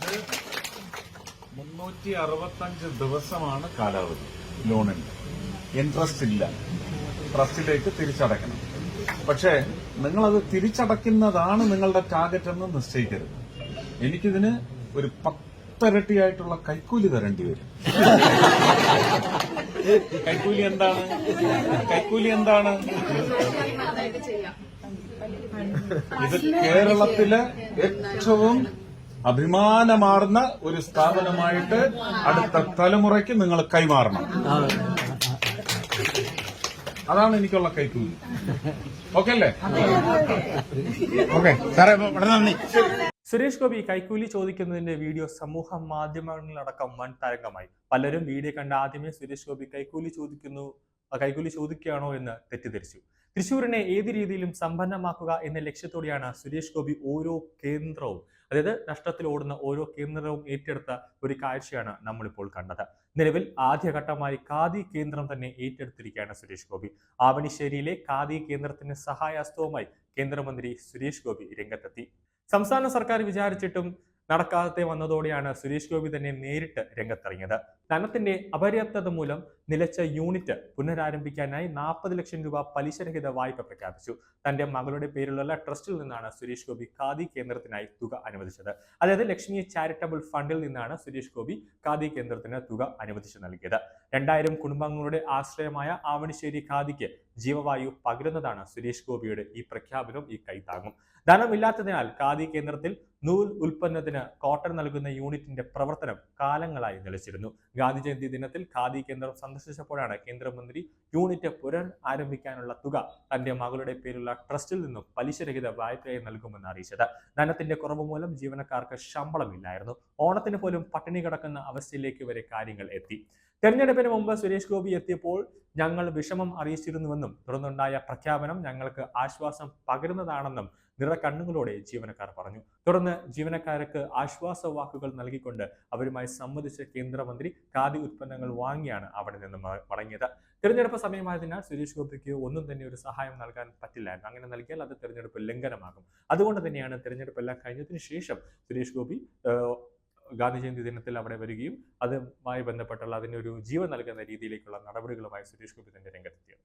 ഇത് മുന്നൂറ്റി അറുപത്തഞ്ച് ദിവസമാണ് കാലാവധി. ലോണിന്. ഇൻട്രസ്റ്റ് ഇല്ല. ട്രസ്റ്റിലേക്ക് തിരിച്ചടക്കണം പക്ഷേ നിങ്ങളത് തിരിച്ചടക്കുന്നതാണ് നിങ്ങളുടെ ടാർഗറ്റ് എന്ന് നിശ്ചയിക്കരുത്. എനിക്കിതിന് ഒരു പത്തരട്ടിയായിട്ടുള്ള കൈക്കൂലി തരേണ്ടി വരും. കൈക്കൂലി എന്താണ്? കൈക്കൂലി എന്താണ്? ഇത് കേരളത്തിലെ ഏറ്റവും അഭിമാനമാർന്ന ഒരു സ്ഥാപനമായിട്ട് അടുത്ത തലമുറയ്ക്ക് നിങ്ങൾ കൈമാറണം. അതാണ് എനിക്കുള്ള കൈക്കൂലി. ഓക്കെ അല്ലേ? ഓക്കെ. സാറേ വളരെ നന്ദി. സുരേഷ് ഗോപി കൈക്കൂലി ചോദിക്കുന്നതിന്റെ വീഡിയോ സമൂഹ മാധ്യമങ്ങളിലടക്കം വൻ തരംഗമായി. പലരും വീഡിയോ കണ്ട ആദ്യമേ സുരേഷ് ഗോപി കൈക്കൂലി ചോദിക്കുന്നു. കൈക്കൂലി ചോദിക്കുകയാണോ എന്ന് തെറ്റിദ്ധരിച്ചു. തൃശൂരിനെ ഏത് രീതിയിലും സമ്പന്നമാക്കുക എന്ന ലക്ഷ്യത്തോടെയാണ് സുരേഷ് ഗോപി ഓരോ കേന്ദ്രവും അതായത് നഷ്ടത്തിൽ ഓടുന്ന ഓരോ കേന്ദ്രവും ഏറ്റെടുത്ത ഒരു കാഴ്ചയാണ് നമ്മളിപ്പോൾ കണ്ടത്. നിലവിൽ ആദ്യഘട്ടമായി ഖാദി കേന്ദ്രം തന്നെ ഏറ്റെടുത്തിരിക്കുകയാണ് സുരേഷ് ഗോപി. ആവണിശ്ശേരിയിലെ ഖാദി കേന്ദ്രത്തിന് സഹായഹസ്തവുമായി കേന്ദ്രമന്ത്രി സുരേഷ് ഗോപി രംഗത്തെത്തി. സംസ്ഥാന സർക്കാർ വിചാരിച്ചിട്ടും നടക്കാതെ വന്നതോടെയാണ് സുരേഷ് ഗോപി തന്നെ നേരിട്ട് രംഗത്തിറങ്ങിയത്. ധനത്തിന്റെ അപര്യാപ്തത മൂലം നിലച്ച യൂണിറ്റ് പുനരാരംഭിക്കാനായി നാൽപ്പത് ലക്ഷം രൂപ പലിശരഹിത വായ്പ പ്രഖ്യാപിച്ചു. തന്റെ മകളുടെ പേരിലുള്ള ട്രസ്റ്റിൽ നിന്നാണ് സുരേഷ് ഗോപി ഖാദി കേന്ദ്രത്തിനായി തുക അനുവദിച്ചത്. അതായത് ലക്ഷ്മി ചാരിറ്റബിൾ ഫണ്ടിൽ നിന്നാണ് സുരേഷ് ഗോപി ഖാദി കേന്ദ്രത്തിന് തുക അനുവദിച്ചു നൽകിയത്. രണ്ടായിരം കുടുംബങ്ങളുടെ ആശ്രയമായ ആവണിശ്ശേരി ഖാദിക്ക് ജീവവായു പകരുന്നതാണ് സുരേഷ് ഗോപിയുടെ ഈ പ്രഖ്യാപനവും ഈ കൈത്താങ്ങും ധനമില്ലാത്തതിനാൽ ഖാദി കേന്ദ്രത്തിൽ നൂൽ ഉൽപ്പന്നത്തിന് കോട്ടൺ നൽകുന്ന യൂണിറ്റിന്റെ പ്രവർത്തനം കാലങ്ങളായി നിലച്ചിരുന്നു. ഗാന്ധി ജയന്തി ദിനത്തിൽ ഖാദി കേന്ദ്രം സന്ദർശിച്ചപ്പോഴാണ് കേന്ദ്രമന്ത്രി യൂണിറ്റ് പുനർ ആരംഭിക്കാനുള്ള തുക തന്റെ മകളുടെ പേരുള്ള ട്രസ്റ്റിൽ നിന്നും പലിശരഹിത വായ്പയായി നൽകുമെന്ന് അറിയിച്ചത്. ധനത്തിന്റെ കുറവ് മൂലം ജീവനക്കാർക്ക് ശമ്പളമില്ലായിരുന്നു. ഓണത്തിന് പോലും പട്ടിണി കിടക്കുന്ന അവസ്ഥയിലേക്ക് വരെ കാര്യങ്ങൾ എത്തി. തെരഞ്ഞെടുപ്പിന് മുമ്പ് സുരേഷ് ഗോപി എത്തിയപ്പോൾ ഞങ്ങൾ വിഷമം അറിയിച്ചിരുന്നുവെന്നും തുടർന്നുണ്ടായ പ്രഖ്യാപനം ഞങ്ങൾക്ക് ആശ്വാസം പകരുന്നതാണെന്നും നിറക്കണ്ണുകളോടെ ജീവനക്കാർ പറഞ്ഞു. തുടർന്ന് ജീവനക്കാർക്ക് ആശ്വാസ വാക്കുകൾ നൽകിക്കൊണ്ട് അവരുമായി സംവദിച്ച കേന്ദ്രമന്ത്രി ഖാദി ഉത്പന്നങ്ങൾ വാങ്ങിയാണ് അവിടെ നിന്ന് മടങ്ങിയത് തിരഞ്ഞെടുപ്പ് സമയമായതിനാൽ സുരേഷ് ഗോപിക്ക് ഒന്നും തന്നെ ഒരു സഹായം നൽകാൻ പറ്റില്ലായിരുന്നു. അങ്ങനെ നൽകിയാൽ അത് തിരഞ്ഞെടുപ്പ് ലംഘനമാകും. അതുകൊണ്ട് തന്നെയാണ് തിരഞ്ഞെടുപ്പ് എല്ലാം കഴിഞ്ഞതിന് ശേഷം സുരേഷ് ഗോപി ഗാന്ധി ജയന്തി ദിനത്തിൽ അവിടെ വരികയും അതുമായി ബന്ധപ്പെട്ടുള്ള അതിനൊരു ജീവൻ നൽകുന്ന രീതിയിലേക്കുള്ള നടപടികളുമായി സുരേഷ് ഗോപി തന്നെ രംഗത്തെത്തിയത്.